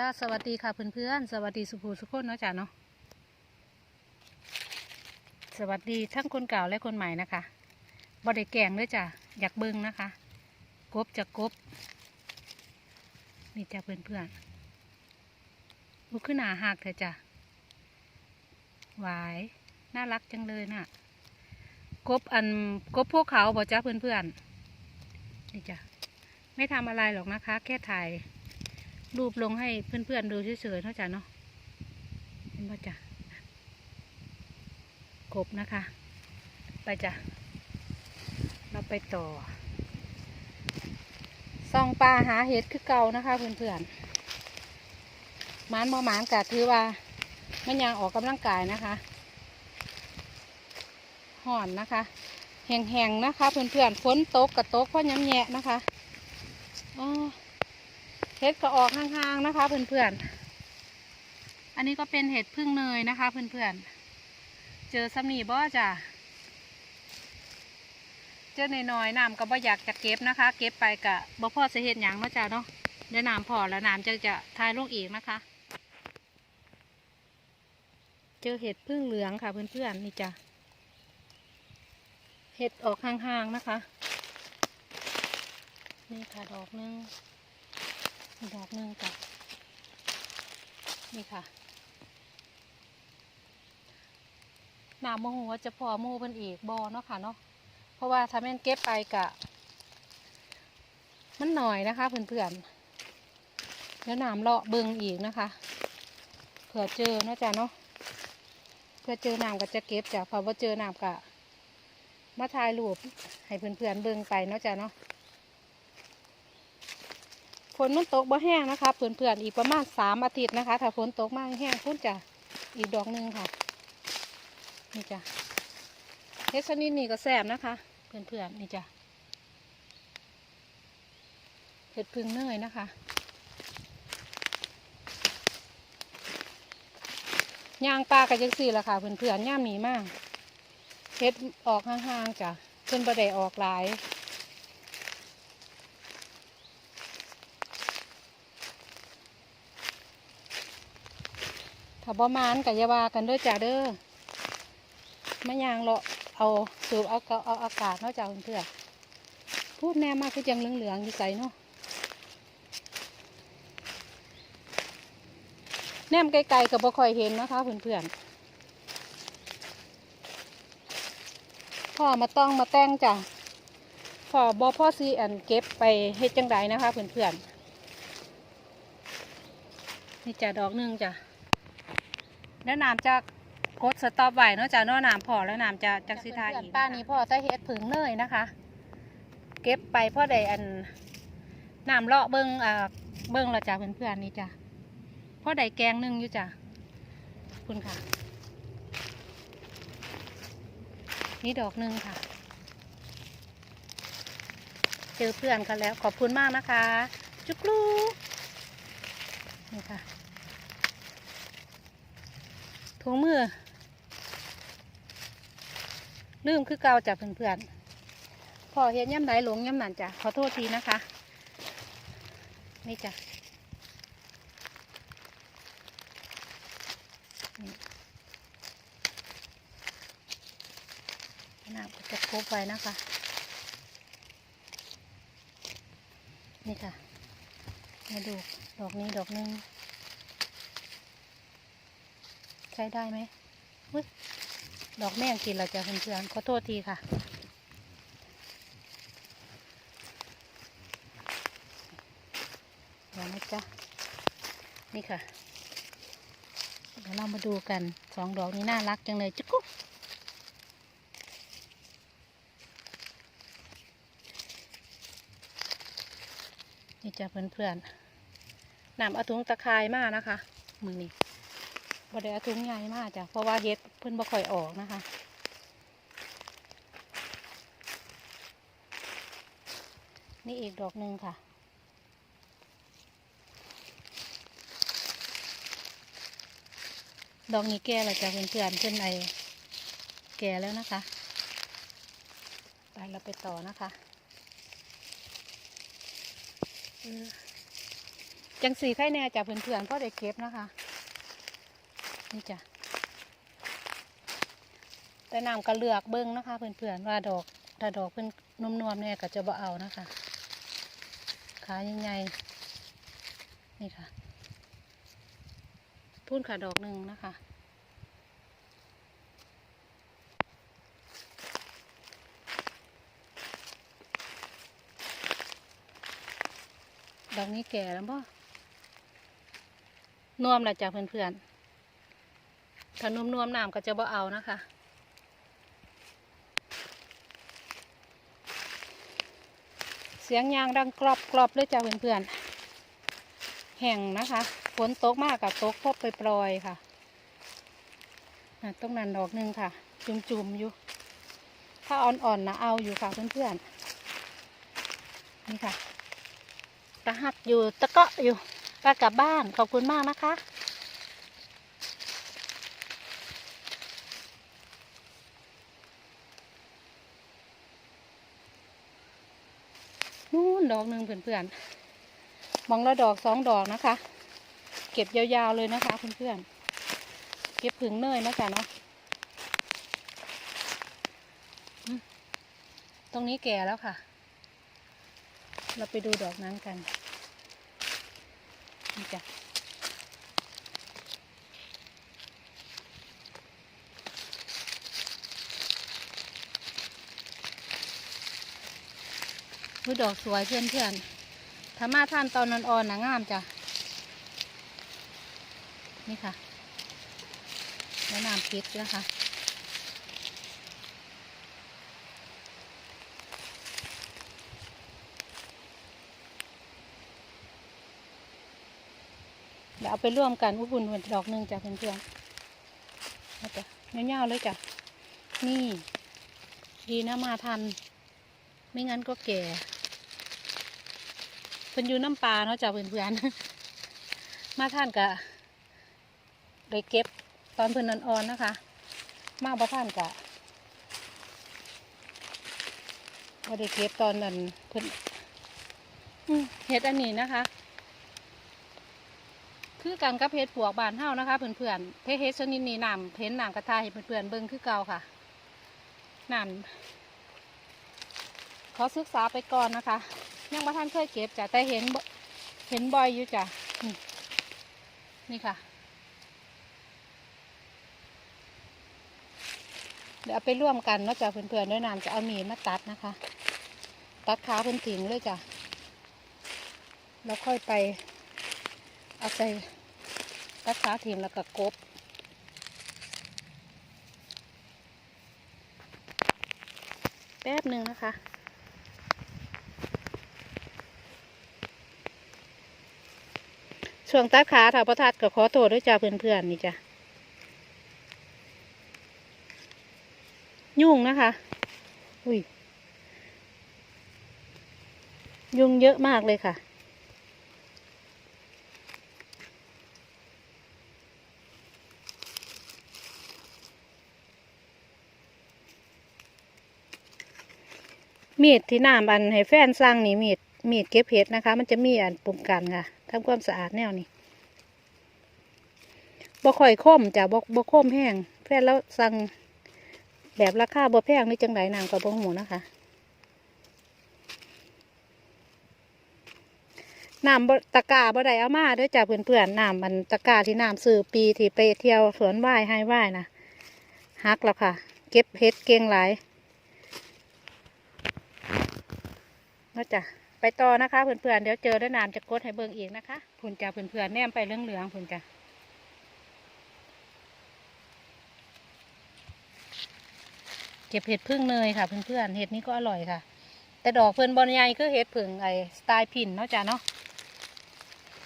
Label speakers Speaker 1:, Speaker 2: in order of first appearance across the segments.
Speaker 1: จ้าสวัสดีค่ะเพื่อนๆสวัสดีสุภูสุขคนเนาะจ้าเนาะสวัสดีทั้งคนเก่าและคนใหม่นะคะบอดแกงด้วยจ้ะอยากเบิ้งนะคะ กบจะกบนี่จ้าเพื่อนๆลุกขึ้นหนาหักเถอะจ้ะหวายน่ารักจังเลยน่ะกบอันกบพวกเขาบอกจ้าเพื่อนๆนี่จ้ะไม่ทำอะไรหรอกนะคะ แค่ถ่าย รูปลงให้เพื่อนๆดูเฉยๆเนาจ้ะเนาะเห็นป่ะจ้ะกบนะคะ ไปจ้ะ เราไปต่อส่องปลาหาเห็ดคือเก่านะคะเพื่อนๆหมานมอหมานกะถือว่ามันยังออกกำลังกายนะคะห่อนนะคะ แห้งๆนะคะ เพื่อนๆฝนตกกับตกเพราะย้ำแยะนะคะอ๋อ ห็ดก็ออกห่างๆนะคะ เพื่อนๆ อันนี้ก็เป็นเห็ดพึ่งเนยนะคะ เพื่อนๆ เจอสมีบ่จ้ะเจอหน่อยน้ำก็บ่อยากจะเก็บนะคะ เก็บไปกะบ่พอจะเห็ดหยังเนาะจ้ะเนาะเดี๋ยวน้ำพอแล้วน้ำจะจะทายลงอีกนะคะ เจอเห็ดพึ่งเหลืองค่ะเพื่อนๆนี่จ้ะเห็ดออกห่างๆนะคะ นี่ค่ะดอกนึง ดอกหนึ่งกับนี่ค่ะหน้ำมะฮูว่าจะพอหมูเพิ่นอีกบอเนาะค่ะเนาะเพราะว่าถ้าแม่นเก็บไปกะ มันหน่อยนะคะเพื่อนๆแล้วหน้ำเลาะเบิงอีกนะคะ เผื่อเจอเนาะจ๊ะเนาะเพื่อเจอหน้ำก็จะเก็บจ้ะพอว่าเจอหน้ำกะมาถ่ายรูปให้เพื่อนๆเบิงไปเนาะจ๊ะเนาะ ฝนมันตกบ่แห้งนะคะเพื่อนๆอีกประมาณสามอาทิตย์นะคะ ถ้าฝนตกมากแห้งพุ่นจะอีกดอกหนึ่งค่ะ นี่จ้ะเฮ็ดชนิดนี้ก็แซ่บนะคะ เพื่อนๆนี่จ้ะเห็ดพึ่งเนยนะคะย่างปลากันจังสี่ละค่ะเพื่อนๆย่ามหนีมากเฮ็ดออกห่างๆจ้ะเพิ่นบ่ได้ออกหลาย ถ้าบ่มานกับยาว่ากันด้วยจ้าเด้อมะยางเลาะเอาสูบเอาเกาเอาอากาศเนาะจ้าเพื่อนๆพูดแน่มากคือจังเหลืองๆอยู่ใส่เนาะแนมไกลๆกับบ่ค่อยเห็นนะคะเพื่อนๆพ่อมาต้องมาแต่งจ้ะพ่อบอพ่อซีอันเก็บไปเฮ็ดจังไดนะคะเพื่อนๆนี่จ้ะดอกนึงจ้ะ แล้วน้ำจะกดสต็อปไว้เนอกจากนอน้ำพอแล้วน้ำจะจักสิทาอีกป้านี้พ่อจะเฮ็ดผึ่งเนยนะคะ เก็บไปพ่อได้อันน้ำเลาะเบิ้งอ่าเบิ้งและจ้ะเพื่อนๆนี่จ้ะพ่อได้แกงหนึ่งอยู่จ้ะคุณค่ะ นี่ดอกหนึ่งค่ะ เจอเพื่อนกันแล้วขอบคุณมากนะคะ จุกลูนี่ค่ะ ถุงมือ ลืมคือเก่าจ้ะเพื่อนๆพอเห็นย่ำไหนหลงย่ำนั่นจ้ะขอโทษทีนะคะ นี่จ้ะนี่น้ำจะครบไว้นะคะ นี่ค่ะมาดูดอกนี้ดอกหนึง ใช้ได้ไหมอุ๊ยดอกแม่งกินและจ้ะเพื่อนๆขอโทษทีค่ะ เดี๋ยวนะจ๊ะ นี่ค่ะ เดี๋ยวเรามาดูกันสองดอกนี้น่ารักจังเลยจุ๊กกุ๊กนี่จ้ะเพื่อนๆนำเอาถุงตะไคร้มานะคะ มือนี้ บดเอาถุงใหญ่มากจ้ะเพราะว่าเฮ็ดเพิ่นบ่ค่อยออกนะคะนี่อีกดอกหนึ่งค่ะ ดอกนี้แก่แล้วจ้ะเพื่อนๆเพื่อนไอแก่แล้วนะคะ ไปเราไปต่อนะคะจังสีไข่แน่จ้ะเพื่อนๆพ่อได้เก็บนะคะ นี่จ้ะแต่น้ำก็เลือกเบิ้งนะคะเพื่อนๆว่าดอกถ้าดอกเพิ่นนวมๆเนี่ยก็จะบ่เอานะคะขาใหญ่ๆนี่ค่ะพุ่นขาดอกหนึ่งนะคะดอกนี้แก่แล้วป่ะนวมละจ้ะเพื่อนๆ ถ้านวมนวมๆน้ำก็จะบ่เอานะคะเสียงยางดังกรอบกรอบเลยจ้ะเพื่อนๆ แห่งนะคะ ฝนตกมากกับตกพบไปปล่อยๆค่ะอะตรงนันดอกหนึ่งค่ะ จุ่มๆอยู่ ถ้าอ่อนๆนะเอาอยู่ค่ะเพื่อนๆ นี่ค่ะตะหักอยู่ตะเกาะอยู่ก็กลับบ้านขอบคุณมากนะคะ นู่นดอกหนึ่งเพื่อนๆมองละดอกสองดอกนะคะ เก็บยาวๆเลยนะคะเพื่อนๆเก็บผึ่งเนยนะจ๊ะเนาะตรงนี้แก่แล้วค่ะ เราไปดูดอกนั้นกันนี่จ้ะ ดูดอกสวยเพื่อนเพื่อนๆถ้ามาท่านตอนนอนอ่อนนะงามจ้ะ นี่ค่ะ แล้วน้ำพริกนะคะเดี๋ยวเอาไปร่วมกันอุบุนดอกหนึ่งจ้ะเพื่อนๆเอาจ้ะเงาๆเลยจ้ะ นี่ ดีนะมาทัน ไม่งั้นก็แก่ เพิ่นอยู่น้ำปลาเนาะจ้ะเพื่อนๆมาท่านกะได้เก็บตอนเพิ่นอ่อนๆนะคะ มาบ่ท่านกะบ่ได้เก็บตอนนั้นเพิ่นอืมเห็ดอันนี้นะคะ คือกันกับเห็ดปวกบานเฮานะคะ เพื่อนๆเพเห็ดชนิดนี้น้ำเห็นน้ำกระทายให้เพื่อนๆเบิ่งคือเก่าค่ะน้ำขอศึกษาไปก่อนนะคะ ยังบ่ท่านเคยเก็บจ้ะแต่เห็นเห็นบ่อยอยู่จ้ะนี่ค่ะ เดี๋ยวเอาไปร่วมกันนาะจ้ะเพื่อนๆด้วยน้ำจะเอามีมาตัดนะคะ ตัดขาเพิ่นถิงเลยจ้ะแล้วค่อยไป เอาใส่ตัดขาถิงแล้วก็กบแป๊บหนึ่งนะคะ ช่วงตัดขาถ้าประทัดก็ขอโทษด้วยจ้าเพื่อนๆนี่จ้ะยุ่งนะคะ อุ้ย ยุงเยอะมากเลยค่ะมีดที่น้ำอันให้แฟนสร้างนี่มีดมีดเก็บเห็ดนะคะ มันจะมีอันปุ่มกันค่ะ ทำความสะอาดแนวนี้บ่ค่อยคมจ้ะบ่บ่คมแห้งแฟนแล้วสั่งแบบราคาบ่แพงนี่จังไหนนางกับบ่หูนะคะน้ำตะกาบ่ได้เอามาเด้วยจ้ะเพื่อนๆน้ำมันตะกาที่น้ำซื้อปีที่ไปเที่ยวสวนว่ายให้ว่ายนะฮักแล้วค่ะ เก็บเห็ดเก่งหลายนะจ๊ะ ไปต่อนะคะเพื่อนๆเดี๋ยวเจอแล้วน้ำจะกดให้เบิ่งอีกนะคะพุ่นจ้าเพื่อนๆแนมไปเรื่องเหลืองพุ่นจ้าเก็บเห็ดพึ่งเนยค่ะ เพื่อนๆเห็ดนี้ก็อร่อยค่ะ แต่ดอกเพื่อนบอลใหญ่คือเห็ดผึ่งไอสไตล์พินเนาะจ้ะเนาะ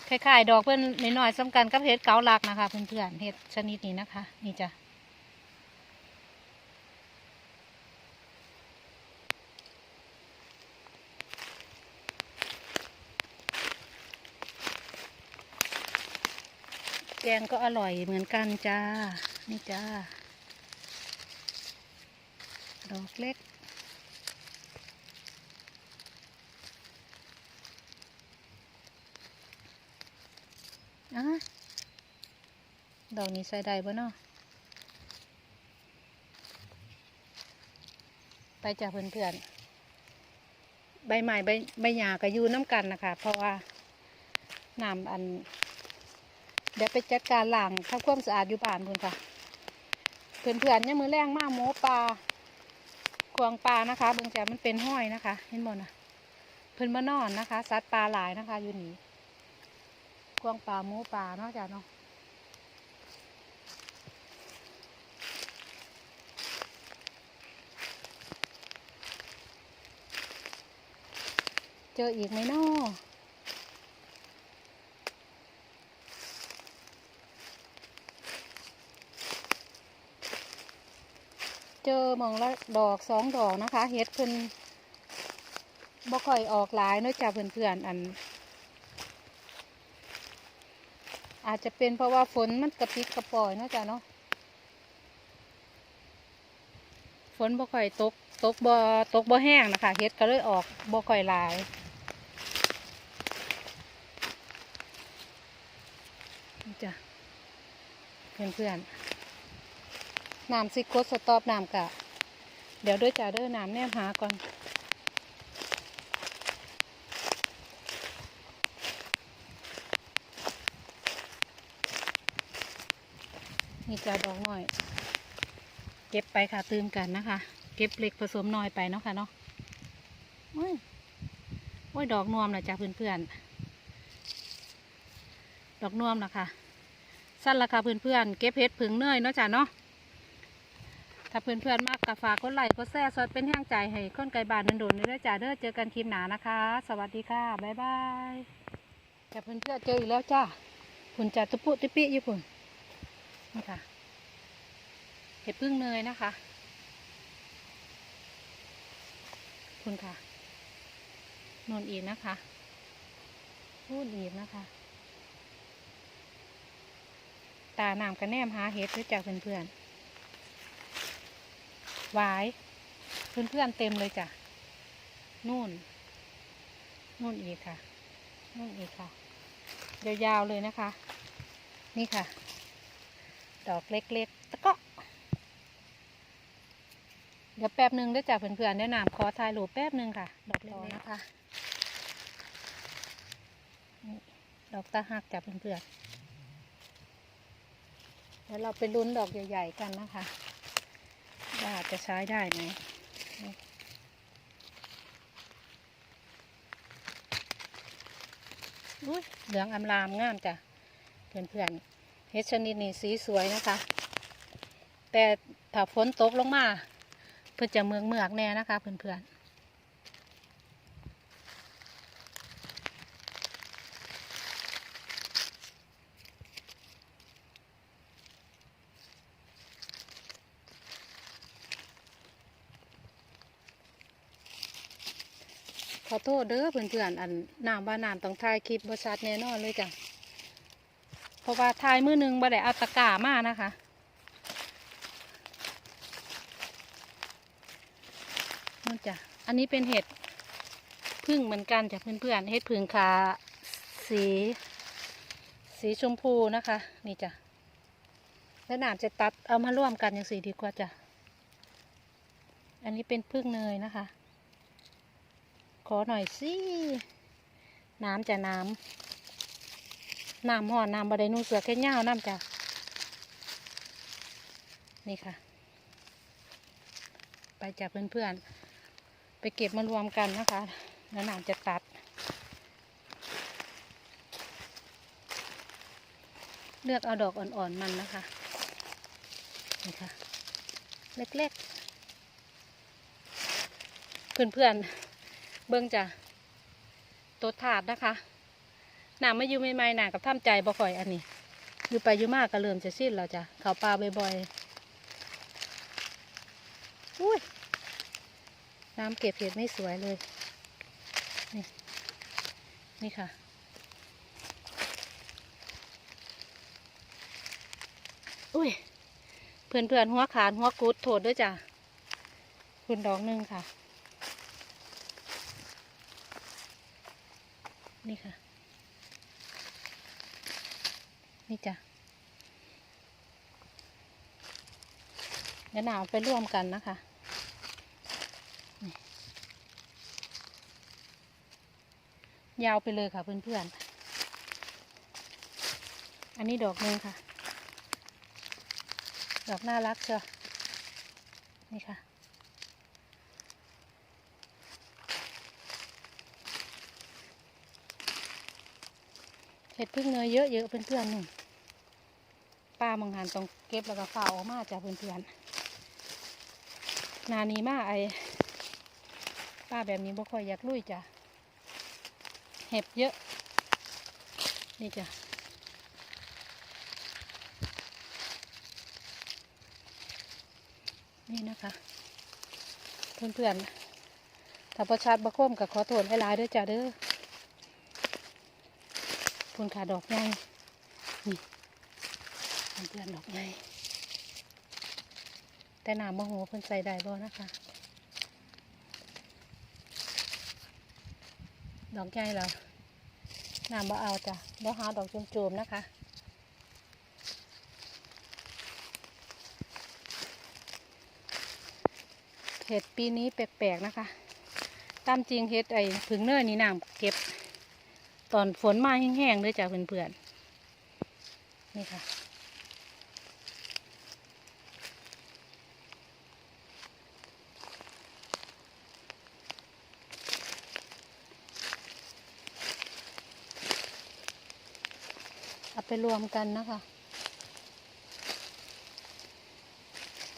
Speaker 1: คล้ายๆดอกเพื่อนน้อยๆสำคัญกับเห็ดเกาลักนะคะ เพื่อนๆเห็ดชนิดนี้นะคะ นี่จ้ะ กงก็อร่อยเหมือนกันจ้า นี่จ้า ดอกเล็ก อะ ดอกนี้ใส่ได้บ่เนาะไปจากเพื่อนๆใบใหม่ใบใบหญ้าก็อยู่น้ำกันนะคะ เพราะว่าน้ำอัน เดี๋ยวไปจัดการล้างทำความสะอาดอยู่บ้านพุ่นค่ะ เพื่อนๆเนี่ยมือแรงมากหมูปลากวางปลานะคะเบิ่งจากมันเป็นห้อยนะคะ เห็นบ่นะเพิ่นมานอนนะคะสัตว์ปลาหลายนะคะ อยู่นี่กวางปลาหมูปลาเนาะจ้ะเนาะเจออีกไหมเนาะ เจอมองละดอกสองดอกนะคะ เฮ็ดเพิ่นบ่ค่อยออกหลายเนาะจ้ะเพื่อนๆอัน อาจจะเป็นเพราะว่าฝนมันกระปิดกระปล่อยเนาะจ้ะเนาะฝนบ่ค่อยตกตกบ่ตกบ่แห้งนะคะเฮ็ดก็เลยออกบ่ค่อยหลายนี่จ้ะเพื่อนๆ น้ำซิโกดสตอบน้ำกะ เดี๋ยวด้วยจ้าเด้อน้ำแนมหาก่อน นี่จะดอกหน่อย เก็บไปค่ะตืมกันนะคะ เก็บเล็กผสมน้อยไปเนาะค่ะเนาะโอ้ยโอ้ยดอกนวมนะจ้ะเพื่อนๆ ดอกนวมนะคะสั้นราคาเพื่อนๆ เก็บเพชรผึ่งเนื่อยเนาะจ้ะเนาะ ถ้าเพื่อนๆมากกะฝากกดไลค์กดแซ่สดเป็นแห้งใจให้คนไก่บานโดนๆนี่ด้วยจ้าเด้อเจอกันคลิปหนานะคะ สวัสดีค่ะ บ๊ายบายจ้าเพื่อนๆเจออีกแล้วจ้าคุณจ่าตุปุติปิอยู่คุณนี่ค่ะเห็ดพึ่งเนยนะคะ คุณค่ะนนอีกนะคะ พูดอีกนะคะ ตาหนามกระแนมหาเห็ดด้วยจากเพื่อนๆ หวาย เพื่อนๆเต็มเลยจ้ะ นู่น นู่นอีกค่ะ นู่นอีกค่ะ ยาวๆเลยนะคะ นี่ค่ะ ดอกเล็กๆตะก็เดี๋ยวแป๊บหนึ่งได้จากเพื่อนๆแนะนำขอถ่ายรูปแป๊บหนึ่งค่ะ ดอกเล็กนะคะ ดอกตาหักจากเพื่อนๆแล้วเราไปลุ้นดอกใหญ่ ๆ กันนะคะ ว่าจะใช้ได้ไหมอุ้ยเหลืองอำลามงามจ้ะ เพื่อนๆเฮ็ดชนิดนี้สีสวยนะคะ แต่ถ้าฝนตกลงมา เพื่อจะเมืองเมือกแน่นะคะ เพื่อนๆ ขอโทษเด้อเพื่อนๆอันน้ำว่าน้ำต้องถ่ายคลิปบริษัทแน่นอนเลยจ้ะเพราะว่าถ่ายมือหนึ่งบ่ได้เอาตะกร้ามานะคะนู่นจ้ะอันนี้เป็นเห็ดพึ่งเหมือนกันจ้ะเพื่อนๆเห็ดพึ่งขาสี สีชมพูนะคะ นี่จ้ะแล้วหนามจะตัดเอามาร่วมกันอย่างสีดีกว่าจ้ะอันนี้เป็นพึ่งเนยนะคะ ขอหน่อยสิ น้ำจะน้ำ น้ำห่อน้ำบไดนูเสือแค่เง่าน้ำจ้ะ นี่ค่ะ ไปจากเพื่อนๆ ไปเก็บมารวมกันนะคะ แล้วนามจะตัด เลือกเอาดอกอ่อนๆมันนะคะ นี่ค่ะ เล็กๆ เพื่อนๆ เบิ้งจ้ะตัวถาดนะคะหนามมาอยู่ใหม่ๆหนากับท่ามใจบ่ค่อยอันนี้ อยู่ไปอยู่มากก็เริ่มจะสิ้นแล้วจ้ะเขาปลาบ่อยๆอุ้ยน้ำเก็บเห็ดไม่สวยเลย นี่ นี่ค่ะ อุ้ย เพื่อนๆหัวขาดหัวกุดโถดด้วยจ้ะคุณดอกหนึ่งค่ะ นี่ค่ะ นี่จ้ะเดี๋ยวหนาวไปร่วมกันนะคะยาวไปเลยค่ะเพื่อนๆ อันนี้ดอกหนึ่งค่ะ ดอกน่ารักเชียวนี่ค่ะ เห็ดพึ่งเนยเยอะๆเพื่อนๆหนึ่งป้ามังหันต้องเก็บแล้วก็ฝ่าออกมาจากเพื่อนๆนานี้มาไอป้าแบบนี้บ่ค่อยอยากลุยจ้ะเห็บเยอะ นี่จ้ะนี่นะคะ เพื่อนๆถ้าประชาติบะคมกับขอโทษหลายๆด้อจ้ะเด้อ คุณขาดอกใหญ่นี่เพื่อนดอกใหญ่แต่น้ำมะโหเพิ่นใส่ได้บ่นะคะ ดอกใหญ่เหรอน้ำบ่เอาจ้ะบ่หาดอกจุ่มๆนะคะเห็ดปีนี้แปลกๆนะคะ ตามจริงเห็ดไอ้ผึ่งเนื้อนี่น้ำเก็บ ตอนฝนมาแห้งๆเลยจ้ะเพื่อนๆนี่ค่ะ เอาไปรวมกันนะคะ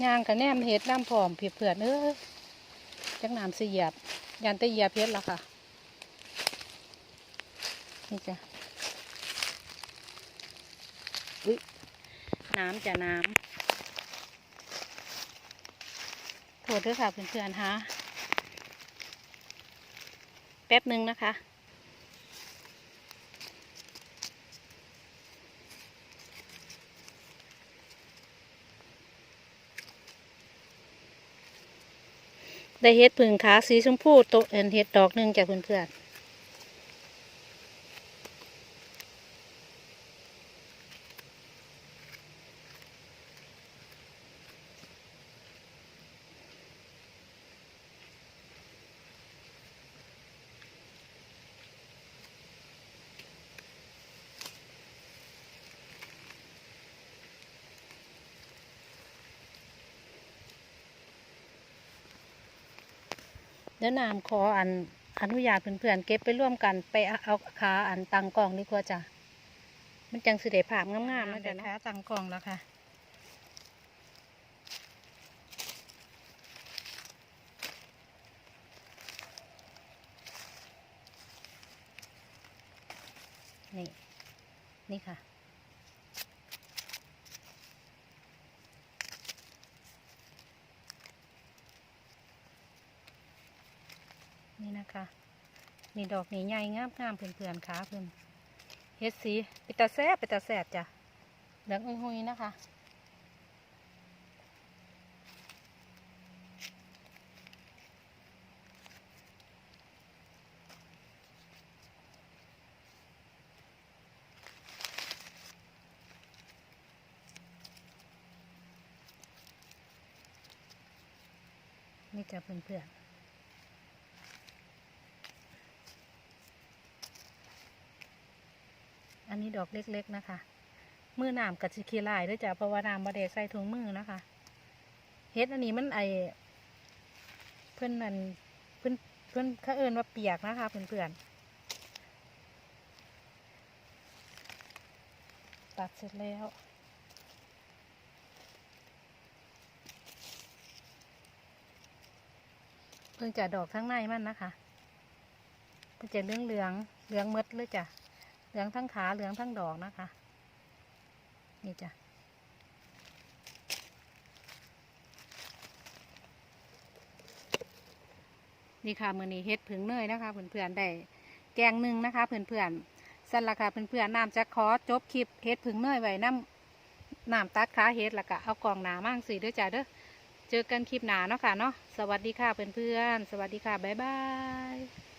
Speaker 1: ย่างกับแนมเห็ดน้ำผอมเผื่อนเออจักน้ำเสียบยันตะเหยียบเห็ดละค่ะ นี่จ้ะอุ๊ยน้ำจ้ะน้ำโทษด้วยค่ะเพื่อนๆฮะแป๊บหนึ่งนะคะได้เฮ็ดผึ่งขาสีชมพูโตะเอ็นเฮ็ดดอกหนึ่งจากเพื่อนๆ เดี๋ยวนามขออันอนุญาตเพื่อนๆเก็บไปร่วมกันไปเอาขาอันตังกล่องดีกว่าจ้ะมันจังสิเดภาพงามๆนะจ๊ะขาตังกล่องแล้วค่ะนี่ นี่ค่ะ นี่นะคะ นี่ดอกนี่ใหญ่งามงามๆเพื่อนๆขาเพื่อนเฮ็ดสีปิตาแซ่ปิตาแซ่บจ้ะเหลืองอุ้ยหุยนะคะนี่จะเพื่อนๆ นี้ดอกเล็ก ๆ นะคะ มือน้ำกับสิคีลายด้วยจ้ะเพราะว่าน้ำบไดใส่ถุงมือนะคะ เฮ็ดอันนี้มันไอเพื่อนนั่นเพื่อนเพื่อนเขาเอินว่าเปียกนะคะเพื่อนๆตัดเสร็จแล้วเพิ่งจะดอกทั้งในมันนะคะเพิ่งจะเหลืองเหลืองเหลืองมดเลยจ้ะ เหลืองทั้งขาเหลืองทั้งดอกนะคะ นี่จ้ะนี่ค่ะมือนี้เฮ็ดผึ่งเนยนะคะเพื่อนๆได้แกงหนึ่งนะคะเพื่อนๆสั่นละค่ะเพื่อนๆน้ำจะขอจบคลิปเฮ็ดผึ่งเนยไว้น้ำน้ำตัดขาเฮ็ดละก็เอากล่องหนามั่งสิเด้อจ้ะเด้อเจอกันคลิปหนาเนาะค่ะเนาะสวัสดีค่ะเพื่อนๆสวัสดีค่ะบ๊ายบาย